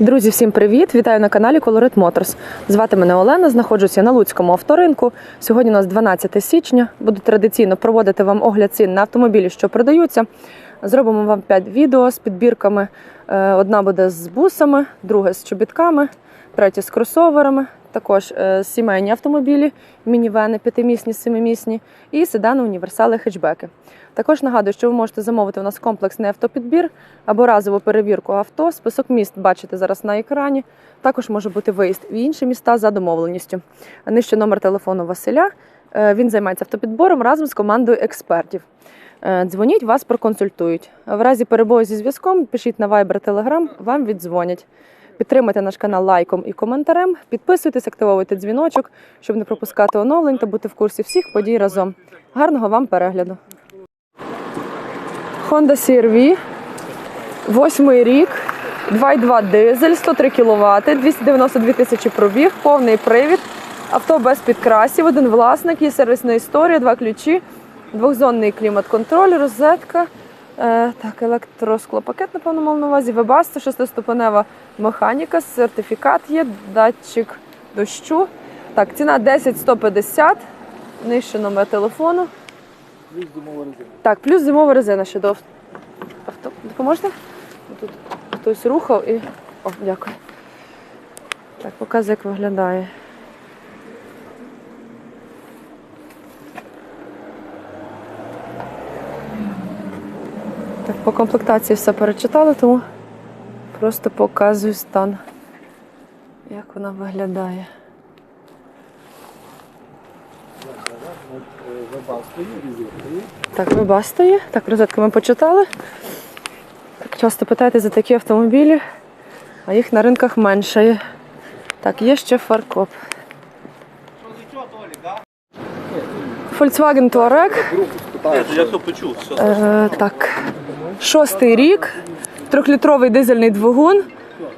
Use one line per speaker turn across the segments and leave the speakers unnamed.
Друзі, всім привіт! Вітаю на каналі Colorit Motors. Звати мене Олена, знаходжуся на Луцькому авторинку. Сьогодні у нас 12 січня. Буду традиційно проводити вам огляд цін на автомобілі, що продаються. Зробимо вам 5 відео з підбірками. Е, Одна буде з бусами, друга з чобітками, третя з кросоверами. Також е, сімейні автомобілі, мінівени, п'ятимісні, семимісні і седани, універсали, хетчбеки. Також нагадую, що ви можете замовити у нас комплексний автопідбір або разову перевірку авто. Список міст бачите зараз на екрані. Також може бути виїзд в інші міста за домовленістю. Нижче номер телефону Василя. Е, Він займається автопідбором разом з командою експертів. Е, Дзвоніть, вас проконсультують. В разі перебою зі зв'язком пишіть на Viber Telegram, вам віддзвонять. Підтримайте наш канал лайком і коментарем. Підписуйтесь, активовуйте дзвіночок, щоб не пропускати оновлень та бути в курсі всіх подій разом. Гарного вам перегляду! Honda CR-V, восьмий рік, 2,2 дизель, 103 кВт, 292 тисячі пробіг, повний привід, авто без підкрасів, один власник, є сервісна історія, два ключі, двохзонний клімат-контроль, розетка, так, електросклопакет, напевно, мав на увазі, вебасто, шестиступенева механіка, сертифікат є, датчик дощу. Так, ціна 10 150, нижче номер телефону. Так, плюс зимова резина ще до авто. Допоможете? Тут хтось рухав і. О, дякую. Так, показую, як виглядає. По комплектації все перечитали, тому просто показую стан, як вона виглядає. Так, вебаста є. Так, розетку ми почитали. Так, часто питаєте за такі автомобілі, а їх на ринках менше. Так, є ще фаркоп. Volkswagen Touareg.
Я то почув.
Е, так, шостий рік, трьохлітровий дизельний двигун.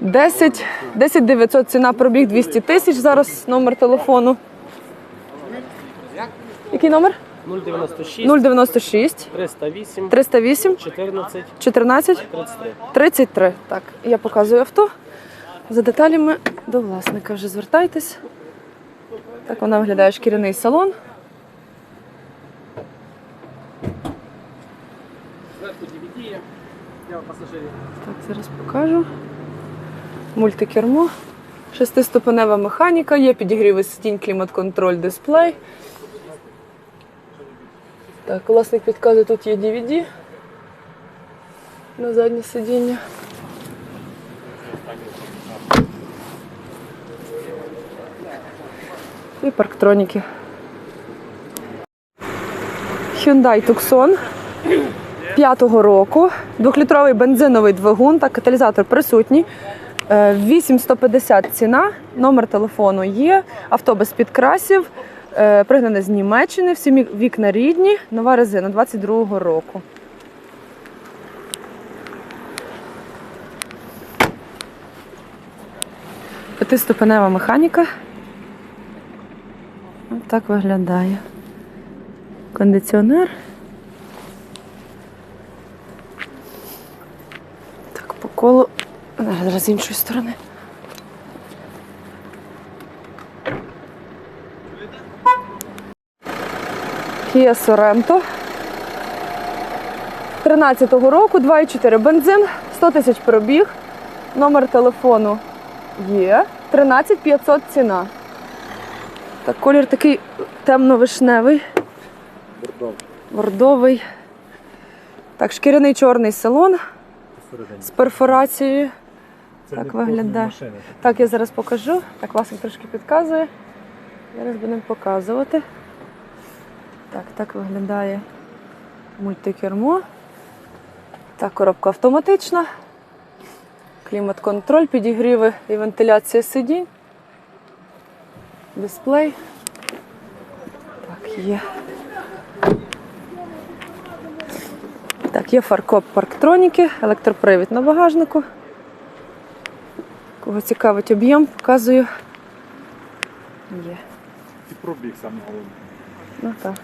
10, 10 900 ціна пробіг 200 тисяч. Зараз номер телефону. Який номер?
096
096
308
308
14
14
33.
33. Так, я показую авто. За деталями до власника вже звертайтесь. Так вона виглядає шкіряний салон. Так, зараз покажу. Мультикермо. Шестиступенева механіка, є підігріви стінь, клімат-контроль, дисплей. Так, власник підказує, тут є DVD на заднє сидіння. І парктроніки. Hyundai Tucson п'ятого року. Двохлітровий бензиновий двигун та каталізатор присутній. Е, 8150 ціна, номер телефону є, авто без підкрасів, е, пригнане з Німеччини, всі вікна рідні, нова резина 22-го року. П'ятиступенева механіка. Ось так виглядає. Кондиціонер. Так, по колу. Зараз зараз з іншої сторони. Kia Sorento. 13-го року, 2,4 бензин, 100 тисяч пробіг. Номер телефону є. 13 500 ціна. Так, колір такий темно-вишневий. Бордовий. Так, шкіряний чорний салон з перфорацією. Так виглядає. Так, я зараз покажу. Так, власник трошки підказує. Зараз будемо показувати. Так, так виглядає мультикермо. Так, коробка автоматична. Клімат-контроль, підігріви і вентиляція сидінь. Дисплей. Так, є. Так, є фаркоп парктроніки, електропривід на багажнику. Кого цікавить об'єм, показую. Є.
І пробіг саме головне.
Ну так.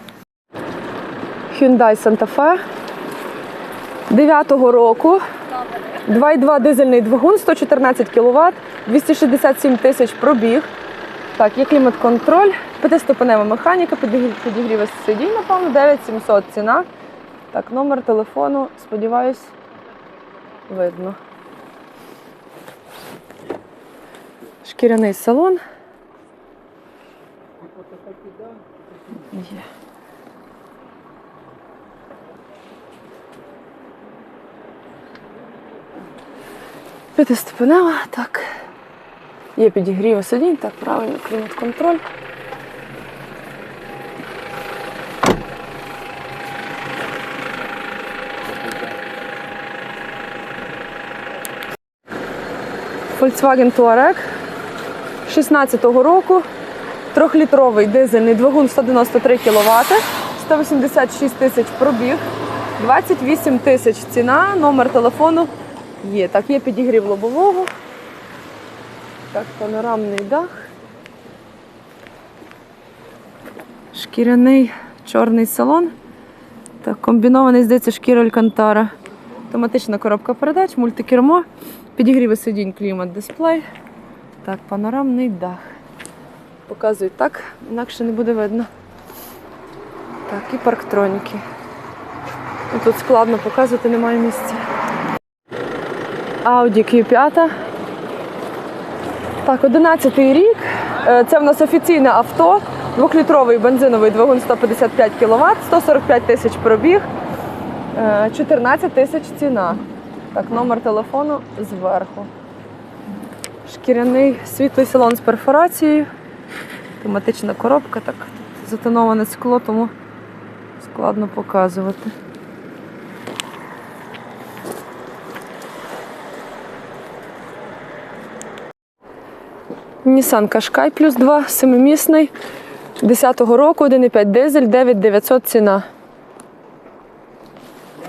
Hyundai Santa Fe. 9-го року. 2,2 дизельний двигун, 114 кВт, 267 тисяч пробіг. Так, є клімат-контроль, п'ятиступенева механіка, підігрів, сидінь, напевно, 9700 ціна. Так, номер телефону, сподіваюсь, видно. Шкіряний салон. Є. П'ятиступенева, так. Є підігрів сидінь, так, правильно, клімат-контроль. Volkswagen Touareg 16-го року. Трьохлітровий дизельний двигун 193 кВт, 186 тисяч пробіг, 28 тисяч ціна, номер телефону є. Так, є підігрів лобового. Так, панорамний дах. Шкіряний чорний салон. Так, комбінований, здається, шкіра Алькантара. Автоматична коробка передач, мультикермо, підігріви сидінь, клімат, дисплей. Так, панорамний дах. Показують так, інакше не буде видно. Так, і парктроніки. Ну, Тут складно показувати, немає місця. Audi Q5. Так, 11 й рік. Е, Це в нас офіційне авто. Двохлітровий бензиновий двигун 155 кВт, 145 тисяч пробіг, е, 14 тисяч ціна. Так, номер телефону зверху. Шкіряний світлий салон з перфорацією. Тематична коробка, так затоноване скло, тому складно показувати. Nissan Qashqai плюс 2, семимісний, 10-го року, 1,5 дизель, 9900 ціна.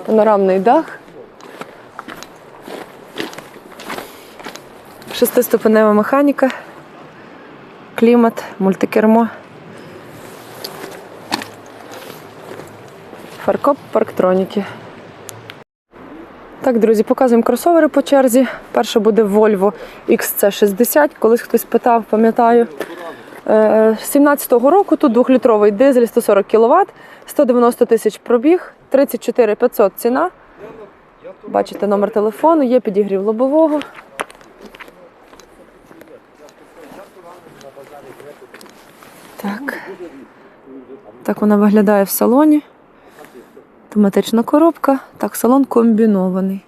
Панорамний дах. Шестиступенева механіка, клімат, мультикермо. Фаркоп, парктроніки. Так, друзі, показуємо кросовери по черзі. Перше буде Volvo XC60. Колись хтось питав, пам'ятаю. Е, 17-го року тут 2-літровий дизель 140 кВт, 190 тисяч пробіг, 34 500 ціна. Бачите номер телефону, є підігрів лобового. Так. Так вона виглядає в салоні. Автоматична коробка. Так, салон комбінований.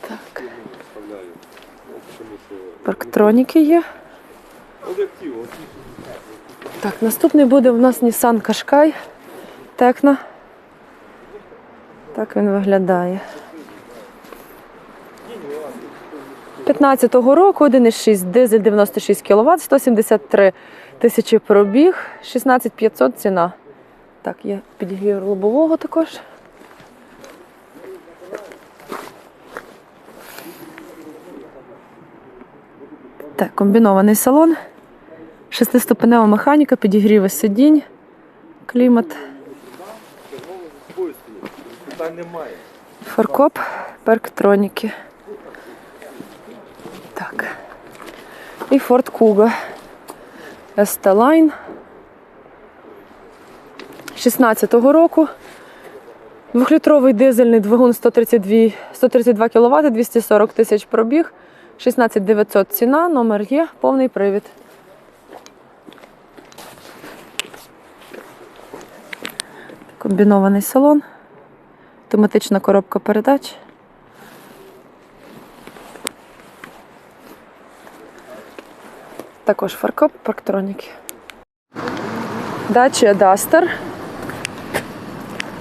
Так. Парктроніки є. Так, наступний буде у нас Nissan Qashqai Tecna. Так він виглядає. 15-го року 1,6 дизель 96 кВт, 173 тисячі пробіг, 16 500 ціна. Так, є підігрів лобового також. Так, комбінований салон. Шестиступенева механіка, підігріви сидінь, клімат, фаркоп, парктроніки. Так. І Ford Kuga. ST-Line. 16-го року. Двохлітровий дизельний двигун 132, 132 кВт, 240 тисяч пробіг, 16 900 ціна, номер є, повний привід. Комбінований салон, автоматична коробка передач. Також фаркоп, парктроніки. Дача Дастер.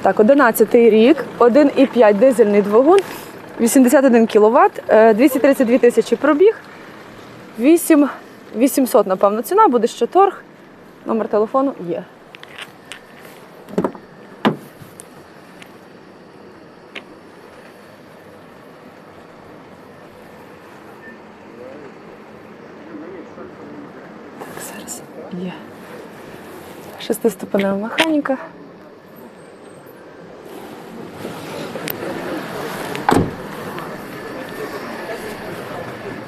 Так, 11 рік, 1,5 дизельний двигун, 81 кВт, 232 тисячі пробіг, 8 800, напевно, ціна, буде ще торг. Номер телефону є. Шестиступенева механіка.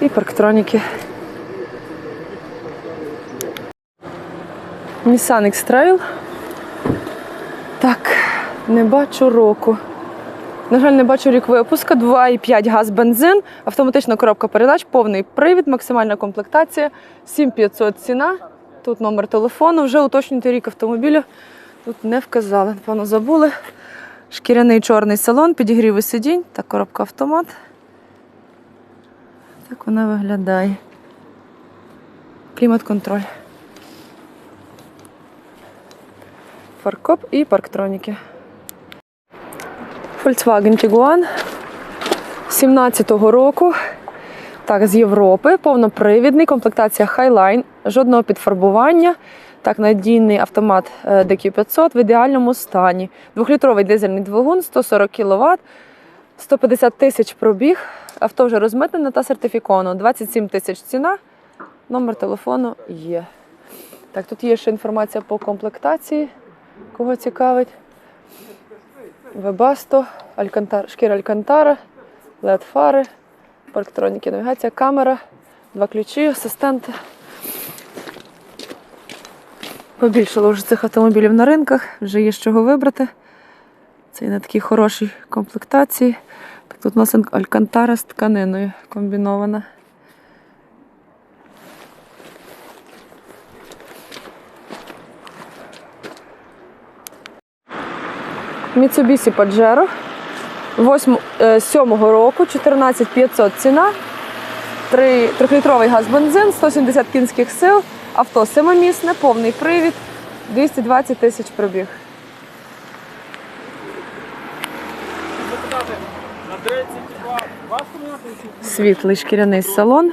І парктроніки. Nissan X-Trail. Так, не бачу року. На жаль, не бачу рік випуска. 2,5 газ бензин, автоматична коробка передач, повний привід, максимальна комплектація, 7500 ціна. Тут номер телефону. Вже уточнюйте рік автомобіля. Тут не вказали, напевно, забули. Шкіряний чорний салон, підігріви сидінь та коробка автомат. Так вона виглядає. Клімат-контроль. Фаркоп і парктроніки. Volkswagen Tiguan 17-го року. Так, з Європи, повнопривідний, комплектація Highline, жодного підфарбування. Так, надійний автомат е, DQ500 в ідеальному стані. Двохлітровий дизельний двигун, 140 кВт, 150 тисяч пробіг. Авто вже розмитнене та сертифіковано. 27 тисяч ціна. Номер телефону є. Так, тут є ще інформація по комплектації. Кого цікавить? Вебасто, алькантар, шкіра Алькантара, led фари, парктроніки, навігація, камера, два ключі, асистенти. Побільшало вже цих автомобілів на ринках, вже є з чого вибрати. Це і на такій хорошій комплектації. Так, тут у нас алькантара з тканиною комбінована. Mitsubishi Pajero 8, 7 року, 14500 ціна, 3, 3-літровий газ бензин, 170 кінських сил, авто семимісне, повний привід, 220 тисяч пробіг.
На 32 важко міняти?
Світлий шкіряний салон.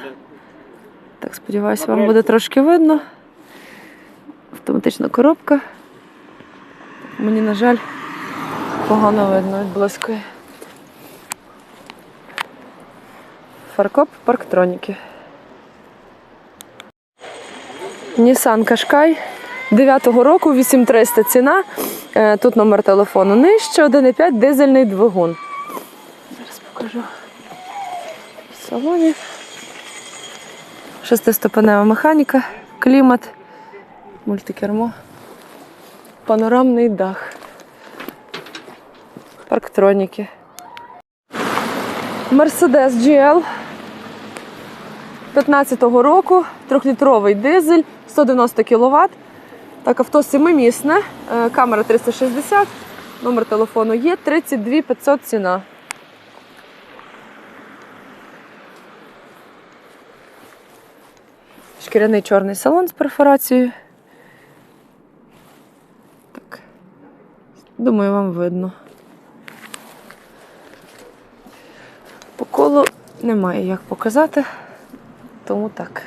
Так, сподіваюся, вам буде трошки видно. Автоматична коробка. Мені, на жаль, погано видно від близької. Фаркоп парктроніки. Nissan Qashqai 9-го року, 8300 ціна. Е, Тут номер телефону нижче, 1,5 дизельний двигун. Зараз покажу в салоні. Шестиступенева механіка, клімат, мультикермо, панорамний дах, парктроніки. Mercedes GL 15-го року, трьохлітровий дизель, 190 кВт. Так, авто семимісне, е, камера 360, номер телефону є, 32 500 ціна. Шкіряний чорний салон з перфорацією. Так. Думаю, вам видно. По колу немає як показати, тому так.